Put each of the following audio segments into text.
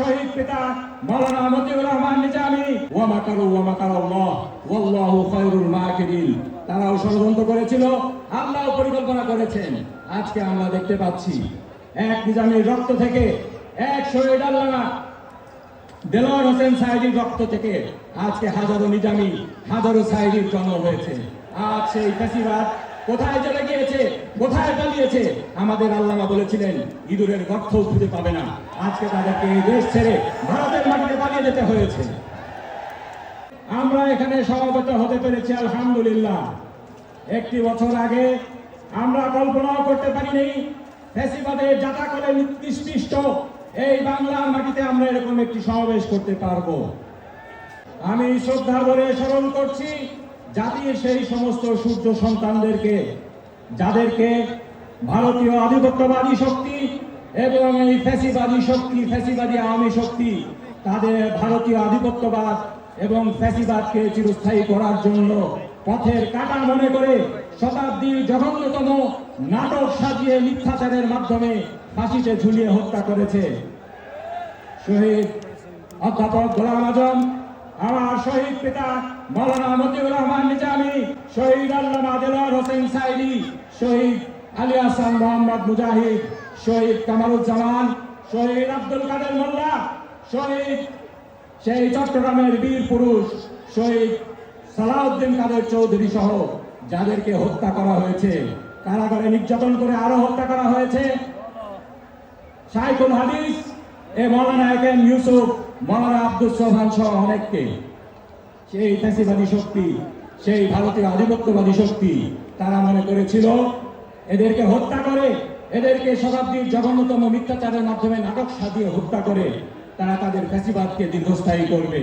শহীদ পিতা মৌলানা মতিউর রহমান নিজামী। ওয়া মাকারু ওয়া মাকারাল্লাহ ওয়াল্লাহু খায়রুল মাকিরিন। তারাও ষড়যন্ত্র করেছিল, আল্লাহ পরিকল্পনা করেছেন। আজকে আমরা দেখতে পাচ্ছি, এক নিজামীর রক্ত থেকে এক শহীদ আল্লামা দেলোয়ার হোসেন সাহেবের রক্ত থেকে আজকে হাজারো নিজামি, হাজারো সাহেবের জন্ম হয়েছে। আজ সেই ফেসিবাদ কোথায় চলে গিয়েছে? কোথায় পালিয়েছে? আমাদের আল্লামা বলেছিলেন, ইঁদুরের গর্ত খুঁজে পাবে না। আজকে তাদেরকে এই দেশ ছেড়ে ভারতের মাটিতে পালিয়ে যেতে হয়েছে। আমরা এখানে সমাবেত হতে পেরেছি, আলহামদুলিল্লাহ। একটি বছর আগে আমরা কল্পনাও করতে পারিনি ফেসিবাদের যাতা করে নিষ্পিষ্ট এই বাংলার মাটিতে আমরা এরকম একটি সমাবেশ করতে পারব। আমি শ্রদ্ধা ভরে স্মরণ করছি জাতির সেই সমস্ত সূর্য সন্তানদেরকে, যাদেরকে ভারতীয় আধিপত্যবাদী শক্তি এবং এই ফ্যাসিবাদী শক্তি, ফ্যাসিবাদী আওয়ামী শক্তি, তাদের ভারতীয় আধিপত্যবাদ এবং ফ্যাসিবাদকে চিরস্থায়ী করার জন্য পথের কাটা মনে করে শতাব্দীর জঘন্যতম নাটক সাজিয়ে মিথ্যাচারের মাধ্যমে ফাঁসিতে ঝুলিয়ে হত্যা করেছে। শহীদ অধ্যাপক গোলাম আজম আমার শহীদ পিতা মৌলানা মতিউর রহমান নিজামি, শহীদ আল্লামা দেলোয়ার হোসেন সাইদি, শহীদ আলী হাসান মোহাম্মদ মুজাহিদ, শহীদ কামারুজ্জামান শহীদ আব্দুল কাদের মোল্লা, শহীদ সেই চট্টগ্রামের বীর পুরুষ, শহীদ সালাউদ্দিন কাদের চৌধুরী সহ যাদেরকে হত্যা করা হয়েছে। কারাগারে নির্যাতন করে আরও হত্যা করা হয়েছে। শাইখুল হাদিস এ মৌলানা একেন ইউসুফ মৌলানা আব্দুল সোহান সহ অনেককে। সেই ফ্যাসিবাদী শক্তি, সেই ভারতীয় আধিপত্যবাদী শক্তি তারা মনে করেছিল, এদেরকে হত্যা করে, এদেরকে শতাব্দীর জঘন্যতম মিথ্যাচারের মাধ্যমে নাটক সাজিয়ে হত্যা করে তারা তাদের ফ্যাসিবাদকে দীর্ঘস্থায়ী করবে।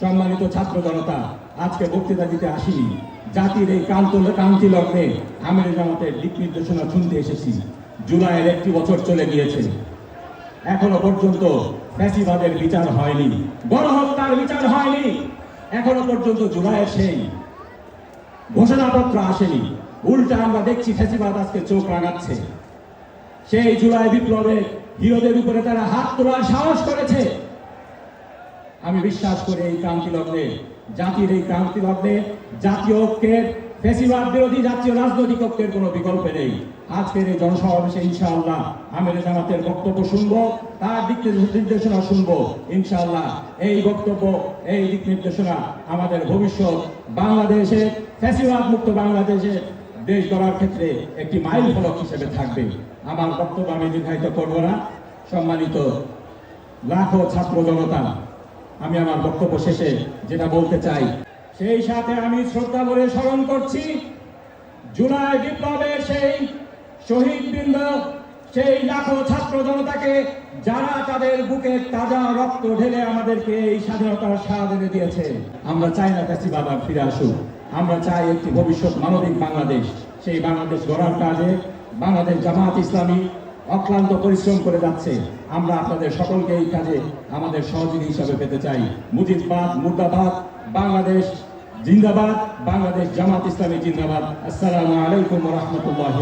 সম্মানিত ছাত্র জনতা, আজকে বক্তৃতা দিতে আসিনি জাতির এই কান্ত কান্তি লগ্নে আমির জামাতের দিক নির্দেশনা শুনতে এসেছি। জুলাইয়ের একটি বছর চলে গিয়েছে। এখনও পর্যন্ত ফ্যাসিবাদের বিচার হয়নি। গণহত্যার বিচার হয়নি। এখনও পর্যন্ত জুলাইয়ের সেই ঘোষণাপত্র আসেনি। উল্টা আমরা দেখছি ফ্যাসিবাদ আজকে চোখ রাগাচ্ছে সেই জুলাই বিপ্লবে হিরোদের উপরে তারা হাত তোলার সাহস করেছে। আমি বিশ্বাস করি এই ক্রান্তি লগ্নে জাতির এই ক্রান্তি লগ্নে জাতীয় ঐক্যের ফেসিবাদ বিরোধী জাতীয় রাজনৈতিক ঐক্যের কোনো বিকল্প নেই। আজকের এই জনসমাবেশে ইনশাআল্লাহ আমির জামাতের বক্তব্য শুনব, তার দিক নির্দেশনা শুনব, ইনশাআল্লাহ। এই বক্তব্য, এই দিক নির্দেশনা আমাদের ভবিষ্যৎ বাংলাদেশে ফেসিবাদ মুক্ত বাংলাদেশে দেশ গড়ার ক্ষেত্রে একটি মাইল ফলক হিসেবে থাকবে। আমার বক্তব্য আমি দীর্ঘায়িত করব না। সম্মানিত লাখো ছাত্র জনতা, আমি আমার বক্তব্য শেষে যেটা বলতে চাই সেই সাথে আমি শ্রদ্ধা করে স্মরণ করছি, জুলাই বিপ্লবের সেই শহীদ বৃন্দ, সেই লাখো ছাত্র জনতাকে, যারা তাদের বুকে তাজা রক্ত ঢেলে আমাদেরকে এই স্বাধীনতার স্বাদ এনে দিয়েছে। আমরা চাই না ফ্যাসিবাদ আর ফিরে আসুক। আমরা চাই একটি ভবিষ্যৎ মানবিক বাংলাদেশ। সেই বাংলাদেশ গড়ার কাজে বাংলাদেশ জামাত ইসলামী অক্লান্ত পরিশ্রম করে যাচ্ছে। আমরা আপনাদের সকলকে এই কাজে আমাদের সহযোগী হিসাবে পেতে চাই। মুজিদবাদ মুর্দাবাদ, বাংলাদেশ জিন্দাবাদ, বাংলাদেশ জামাত ইসলামী জিন্দাবাদ। আসসালামু আলাইকুম রহমতুল্লাহ